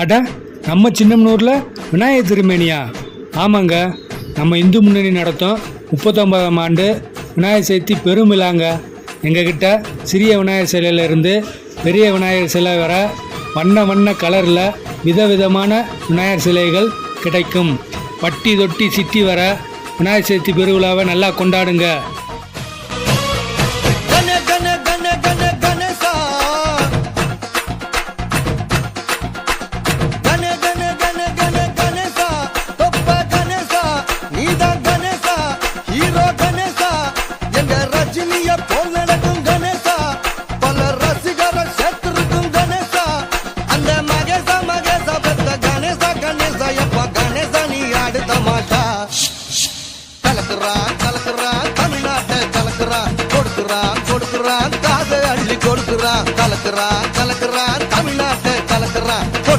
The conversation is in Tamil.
அட நம்ம சின்னம்னூரில் விநாயகர் திருமேனியா. ஆமாங்க நம்ம இந்து முன்னணி நடத்தும் முப்பத்தொம்பதாம் ஆண்டு விநாயகர் சதுர்த்தி பெரும் விழாங்க எங்ககிட்ட சிறிய விநாயகர் சிலையிலேருந்து பெரிய விநாயகர் சிலை வர வண்ண வண்ண கலரில் விதவிதமான விநாயகர் சிலைகள் கிடைக்கும். பட்டி தொட்டி சிட்டி வர விநாயகர் சதுர்த்தி பெருவிழாவை நல்லா கொண்டாடுங்க. ரஜினிய போல் நடக்கும் கணேசா. பல ரசிகர சேர்த்திருக்கும் கணேசா. அந்த மகேசா மகேசா பெத்த கணேசா கணேசா எப்ப கணேசா நீ ஆடு தமாஷா கலக்குறான் கலக்குறான் தமிழ்நாட்டை கலக்குறான். கொடுக்குறான் கொடுக்குறான் காசை அள்ளி கொடுக்குறான். கலக்குறான் கலக்கு